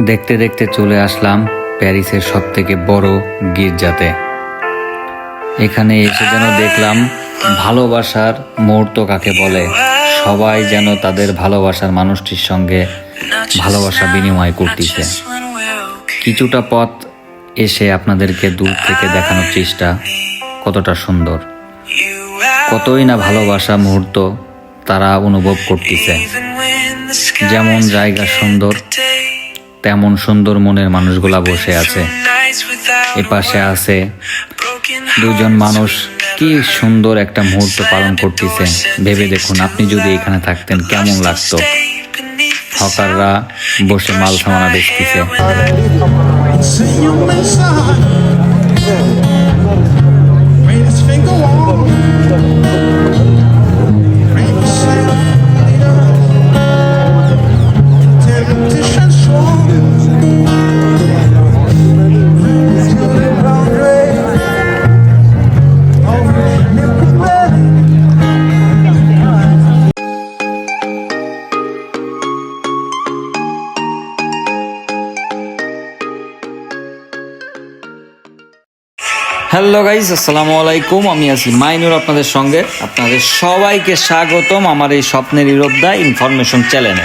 দেখতে দেখতে চলে আসলাম প্যারিসের সব থেকে বড় গির্জাতে। এখানে এসে যেন দেখলাম ভালোবাসার মুহূর্ত কাকে বলে। সবাই যেন তাদের ভালোবাসার মানুষটির সঙ্গে ভালোবাসা বিনিময় করতেছে। কিছুটা পথ এসে আপনাদেরকে দূর থেকে দেখানোর চেষ্টা কতটা সুন্দর। কতই না ভালোবাসা মুহূর্ত তারা অনুভব করতেছে। যেমন জায়গা সুন্দর তেমন সুন্দর মনের মানুষগুলা বসে আছে। এ পাশে আছে দুজন মানুষ। কি সুন্দর একটা মুহূর্ত পালন করতেছে। ভেবে দেখুন আপনি যদি এখানে থাকতেন কেমন লাগতো? হকাররা বসে মাল সামানা দেখতেছে। হ্যালো গাইজ আসসালামু আলাইকুম। আমি আছি মাইনুর আপনাদের সঙ্গে। আপনাদের সবাইকে স্বাগতম আমার এই স্বপ্নের ইরোবদা ইনফরমেশন চ্যানেলে।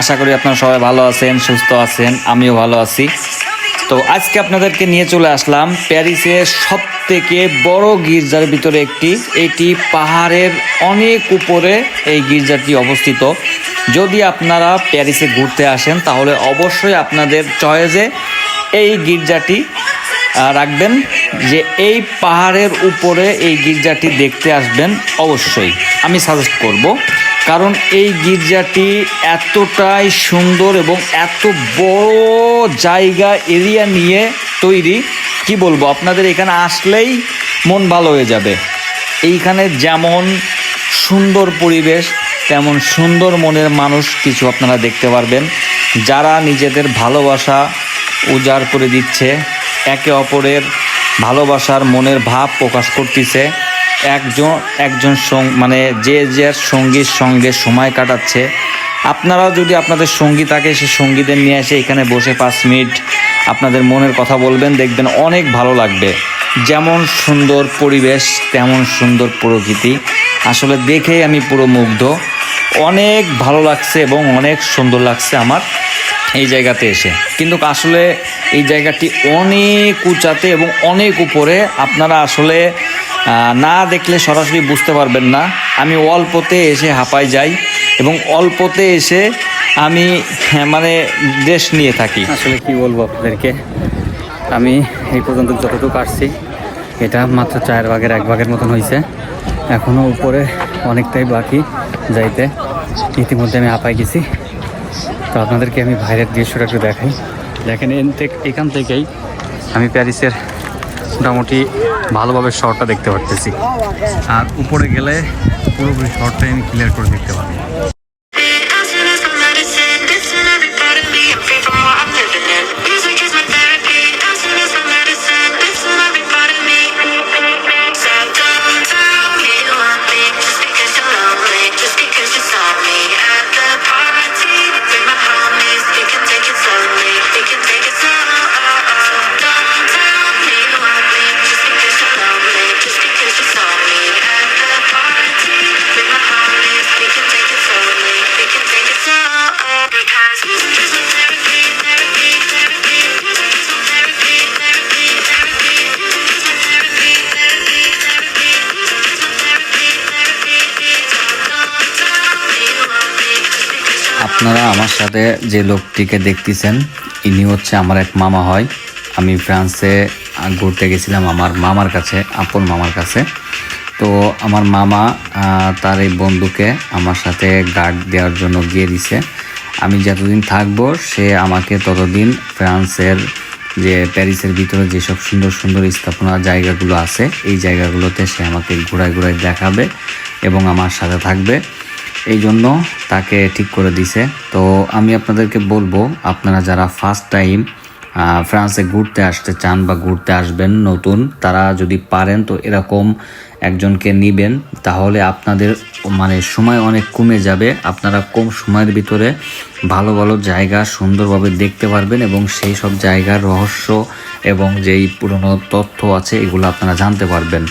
আশা করি আপনারা সবাই ভালো আছেন, সুস্থ আছেন, আমিও ভালো আছি। তো আজকে আপনাদেরকে নিয়ে চলে আসলাম প্যারিসের সব থেকে বড় গির্জার ভিতরে একটি। এটি পাহাড়ের অনেক উপরে এই গির্জাটি অবস্থিত। যদি আপনারা প্যারিসে ঘুরতে আসেন, তাহলে অবশ্যই আপনাদের চয়েজে এই গির্জাটি রাখবেন যে এই পাহাড়ের উপরে এই গির্জাটি দেখতে আসবেন অবশ্যই। আমি সাজেস্ট করব, কারণ এই গির্জাটি এতটাই সুন্দর এবং এত বড় জায়গা এরিয়া নিয়ে তৈরি। কি বলব, আপনাদের এখানে আসলেই মন ভালো হয়ে যাবে। এইখানে যেমন সুন্দর পরিবেশ, তেমন সুন্দর মনের মানুষ কিছু আপনারা দেখতে পারবেন। যারা নিজেদের ভালোবাসা উজাড় করে দিচ্ছে একে অপরের ভালোবাসার মনের ভাব প্রকাশ করতেছে। একজন একজন মানে যে যে সঙ্গীর সঙ্গে সময় কাটাচ্ছে। আপনারাও যদি আপনাদের সঙ্গী থাকে, সে সঙ্গীদের নিয়ে এসে এখানে বসে পাঁচ মিনিট আপনাদের মনের কথা বলবেন, দেখবেন অনেক ভালো লাগবে। যেমন সুন্দর পরিবেশ, তেমন সুন্দর প্রকৃতি। আসলে দেখেই আমি পুরো মুগ্ধ। অনেক ভালো লাগছে এবং অনেক সুন্দর লাগছে আমার এই জায়গাতে এসে। কিন্তু আসলে এই জায়গাটি অনেক উঁচাতে এবং অনেক উপরে আপনারা আসলে না দেখলে সরাসরি বুঝতে পারবেন না। আমি অল্পতে এসে হাঁপাই যাই এবং অল্পতে এসে আমি হ্যাঁ, মানে দেশ নিয়ে থাকি। আসলে কি বলব আপনাদেরকে? আমি এই পর্যন্ত যতটুকু আসছি এটা মাত্র চার ভাগের এক ভাগের মতন হয়েছে। এখনও উপরে অনেকটাই বাকি যাইতে। ইতিমধ্যে আমি হাঁপাই গেছি। তো আপনাদেরকে আমি বাইরের দৃশ্যটা একটু দেখাই। দেখেন, এন থেকে এখান থেকেই আমি প্যারিসের মোটামুটি ভালোভাবে শহরটা দেখতে পারতেছি। আর উপরে গেলে পুরোপুরি শহরটাই আমি ক্লিয়ার করে দেখতে পারব। আপনারা আমার সাথে যে লোকটিকে দেখতেছেন, ইনি হচ্ছে আমার এক মামা হয়। আমি ফ্রান্সে ঘুরতে গেছিলাম আমার মামার কাছে, আপন মামার কাছে। তো আমার মামা তার এই বন্ধুকে আমার সাথে গার্ড দেওয়ার জন্য গিয়ে দিছে। আমি যতদিন থাকব, সে আমাকে ততদিন ফ্রান্সের যে প্যারিসের ভিতরে যেসব সুন্দর সুন্দর স্থাপনা জায়গাগুলো আছে, এই জায়গাগুলোতে সে আমাকে ঘোরায় ঘোরায় দেখাবে এবং আমার সাথে থাকবে। এই জন্য তাকে ঠিক করে দিছে। তো আমি আপনাদেরকে বলব, আপনারা যারা ফার্স্ট টাইম ফ্রান্সে ঘুরতে আসতে চান বা ঘুরতে আসবেন নতুন, তারা যদি পারেন তো এরকম একজনকে নিবেন, তাহলে আপনাদের মানে সময় অনেক কমে যাবে। আপনারা কম সময়ের ভিতরে ভালো ভালো জায়গা সুন্দরভাবে দেখতে পারবেন এবং সেই সব জায়গার রহস্য এবং যেই পুরনো তথ্য আছে, এগুলো আপনারা জানতে পারবেন।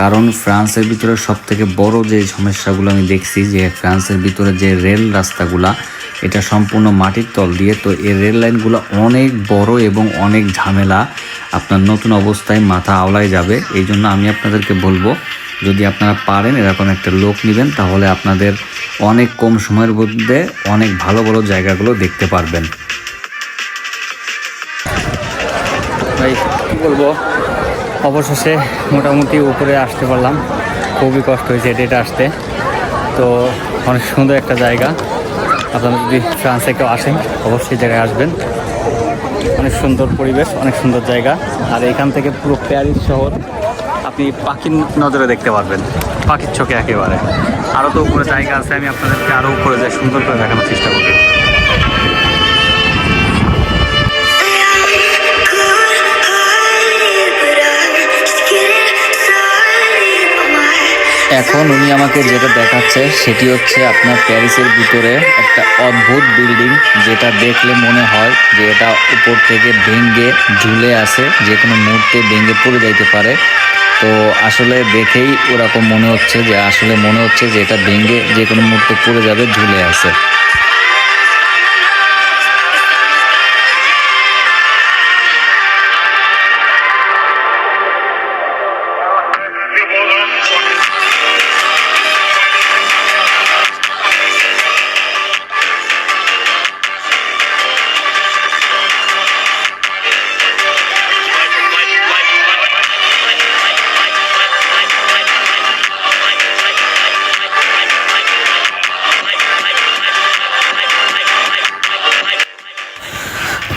কারণ ফ্রান্সের ভিতরে সব থেকে বড় যে সমস্যাগুলো আমি দেখছি যে ফ্রান্সের ভিতরে যে রেল রাস্তাগুলা, এটা সম্পূর্ণ মাটির তল দিয়ে, তো এই রেল লাইনগুলো অনেক বড় এবং অনেক ঝামেলা। আপনার নতুন অবস্থায় মাথা আওলায় যাবে, এই জন্য আমি আপনাদেরকে বলব, যদি আপনারা পারেন এরকম একটা লোক নেবেন, তাহলে আপনাদের অনেক কম সময়ের মধ্যে অনেক ভালো ভালো জায়গাগুলো দেখতে পারবেন। ভাই, কী বলব? অবশেষে মোটামুটি উপরে আসতে পারলাম। খুবই কষ্ট হয়েছে এটা আসতে। তো অনেক সুন্দর একটা জায়গা। আপনারা যদি ফ্রান্সে কেউ আসেন, অবশ্যই জায়গায় আসবেন। অনেক সুন্দর পরিবেশ, অনেক সুন্দর জায়গা। আর এখান থেকে পুরো প্যারিস শহর আপনি পাখির নজরে দেখতে পারবেন। পাখির চোখে একেবারে। আরও তো উপরে জায়গা আছে, আমি আপনাদেরকে আরও উপরে যাই সুন্দর করে দেখানোর চেষ্টা করব। এখন উনি আমাকে যেটা দেখাচ্ছে, সেটি হচ্ছে আপনার প্যারিসের ভিতরে একটা অদ্ভুত বিল্ডিং, যেটা দেখলে মনে হয় যে এটা উপর থেকে ভেঙ্গে ঝুলে আসে যে কোনো মুহূর্তে ভেঙ্গে পড়ে যাইতে পারে। তো আসলে দেখেই ওরকম মনে হচ্ছে যে, আসলে মনে হচ্ছে যে এটা ভেঙ্গে যে কোনো মুহূর্তে পড়ে যাবে, ঝুলে আছে।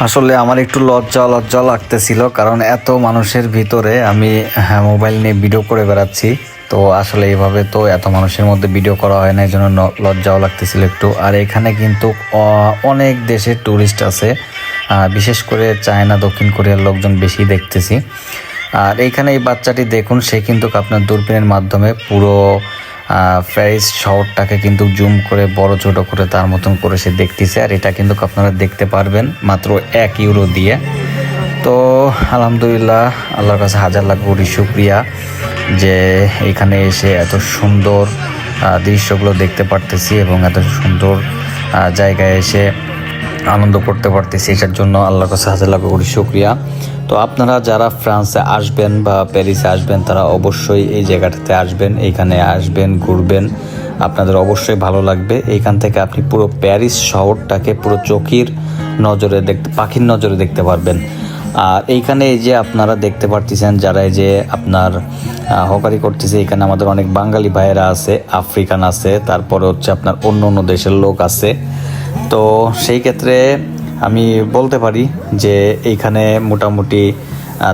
আসলে আমার একটু লজ্জা লজ্জা লাগতেছিল কারণ এত মানুষের ভিতরে আমি হ্যাঁ, মোবাইল নিয়ে ভিডিও করে বেড়াচ্ছি। তো আসলে এইভাবে তো এত মানুষের মধ্যে ভিডিও করা হয় না এই জন্য লজ্জাও লাগতেছিল একটু। আর এখানে কিন্তু অনেক দেশের ট্যুরিস্ট আছে। বিশেষ করে চায়না দক্ষিণ কোরিয়ার লোকজন বেশি দেখতেছি। আর এইখানে এই বাচ্চাটি দেখুন সে কিন্তু আপনার দূরবীনের মাধ্যমে পুরো প্যারিস শহরটাকে কিন্তু জুম করে, বড় ছোট করে তার মতন করে সে দেখতেছে। আর এটা কিন্তু আপনারা দেখতে পারবেন মাত্র এক ইউরো দিয়ে। তো, আলহামদুলিল্লাহ, আল্লাহর কাছে হাজার লাখ কোটি শুক্রিয়া যে এখানে এসে এত সুন্দর দৃশ্যগুলো দেখতে পারতেছি এবং এত সুন্দর জায়গায় এসে আনন্দ করতে পারতেছি, এটার জন্য আল্লাহর কাছে হাজার লাখ কোটি শুক্রিয়া। তো আপনারা যারা ফ্রান্সে আসবেন বা প্যারিসে আসবেন, তারা অবশ্যই এই জায়গাটাতে আসবেন এইখানে আসবেন, ঘুরবেন। আপনাদের অবশ্যই ভালো লাগবে। এইখান থেকে আপনি পুরো প্যারিস শহরটাকে পুরো চোখের নজরে দেখতে, পাখির নজরে দেখতে পারবেন। আর এইখানে এই যে আপনারা দেখতে পারতেছেন, যারা এই যে আপনার হকারি করতেছে, এখানে আমাদের অনেক বাঙালি ভাইয়েরা আছে, আফ্রিকান আছে, তারপরে হচ্ছে আপনার অন্য অন্য দেশের লোক আছে। তো সেই ক্ষেত্রে আমি বলতে পারি যে এইখানে মোটামুটি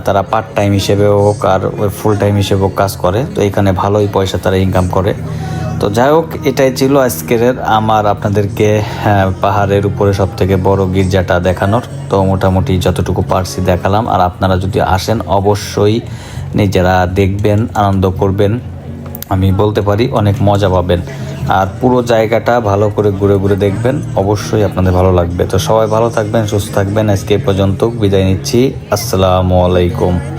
তারা পার্ট টাইম হিসেবেও হোক আর ফুল টাইম হিসেবেও কাজ করে তো এখানে ভালোই পয়সা তারা ইনকাম করে। তো যাই হোক এটাই ছিল আজকের আমার আপনাদেরকে হ্যাঁ, পাহাড়ের উপরে সব থেকে বড় গির্জাটা দেখানোর। তো মোটামুটি যতটুকু পারছি দেখালাম। আর আপনারা যদি আসেন অবশ্যই নিজেরা দেখবেন আনন্দ করবেন। আমি বলতে পারি অনেক মজা পাবেন। আর পুরো জায়গাটা ভালো করে ঘুরে ঘুরে দেখবেন। অবশ্যই আপনাদের ভালো লাগবে। তো সবাই ভালো থাকবেন, সুস্থ থাকবেন। আজকে পর্যন্ত বিদায় নিচ্ছি। আসসালামু আলাইকুম।